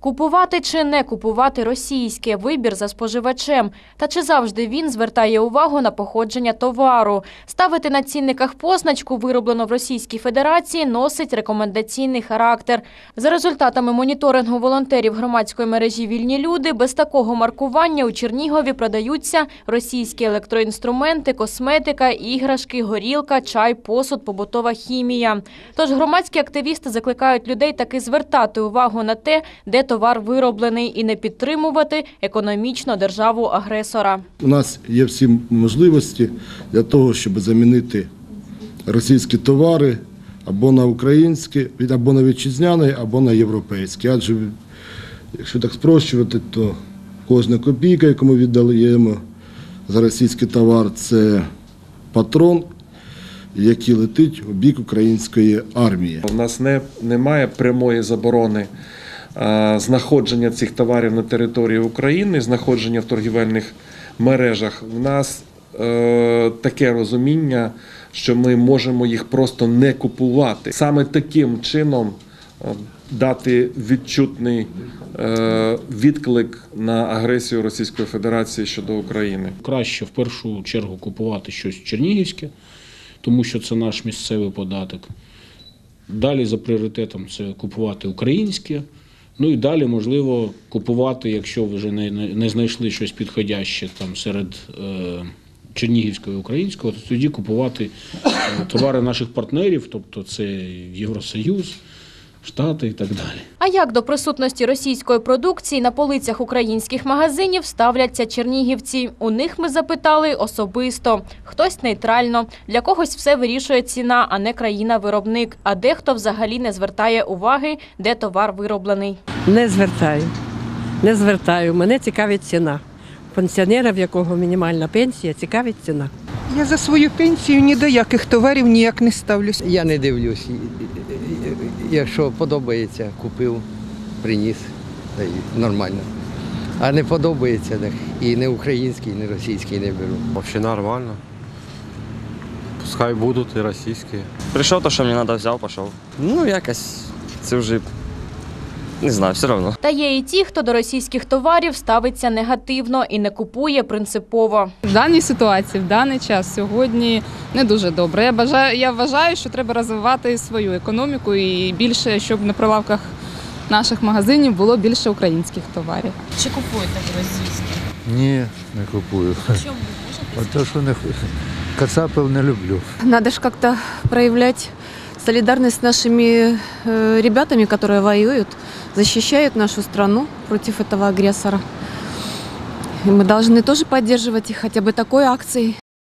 Купувати чи не купувати російське вибір за споживачем, та чи завжди він звертає увагу на походження товару. Ставити на цінниках позначку вироблено в Російській Федерації носить рекомендаційний характер. За результатами моніторингу волонтерів громадської мережі Вільні люди без такого маркування у Чернігові продаються російські електроінструменти, косметика, іграшки, горілка, чай, посуд, побутова хімія. Тож громадські активісти закликають людей таки звертати увагу на те, де товар вироблений, і не підтримувати економічно державу-агресора. У нас є всі можливості для того, щоб замінити російські товари або на українські, або на вітчизняні, або на європейські. Адже якщо так спрощувати, то кожна копійка, яку ми віддаємо за російський товар, це патрон, який летить у бік української армії. У нас не, немає прямої заборони знаходження цих товарів на території України, знаходження в торгівельних мережах. В нас е, таке розуміння, що ми можемо їх просто не купувати. Саме таким чином е, дати відчутний е, відклик на агресію Російської Федерації щодо України. Краще в першу чергу купувати щось чернігівське, тому що це наш місцевий податок. Далі за пріоритетом це купувати українське. Ну і далі, можливо, купувати, якщо ви вже не, не, знайшли щось підходяще там серед е, чернігівського і українського, то тоді купувати е, товари наших партнерів, тобто це Євросоюз, Штати і так далі. А як до присутності російської продукції на полицях українських магазинів ставляться чернігівці? У них ми запитали особисто. Хтось нейтрально, для когось все вирішує ціна, а не країна-виробник. А дехто взагалі не звертає уваги, де товар вироблений. Не звертаю. Не звертаю. Мене цікавить ціна. Пенсіонера, в якого мінімальна пенсія, цікавить ціна. Я за свою пенсію ні до яких товарів ніяк не ставлюсь. Я не дивлюсь. Якщо подобається, купив, приніс, та й нормально. А не подобається, так і не український, і не російський не беру. Взагалі нормально. Пускай будуть і російські. Прийшов, то, що мені треба, взяв, пішов. Ну, якось це вже не знаю, все одно. Та є і ті, хто до російських товарів ставиться негативно і не купує принципово. В даній ситуації, в даний час сьогодні не дуже добре. Я бажаю, я вважаю, що треба розвивати свою економіку і більше, щоб на прилавках наших магазинів було більше українських товарів. Чи купуєте ви російські? Ні, не купую. Чому? А то, що не кацапів не люблю. Надо же как-то проявлять солидарность с нашими э, ребятами, которые воюют, защищают нашу страну против этого агрессора. И мы должны тоже поддерживать их хотя бы такой акцией.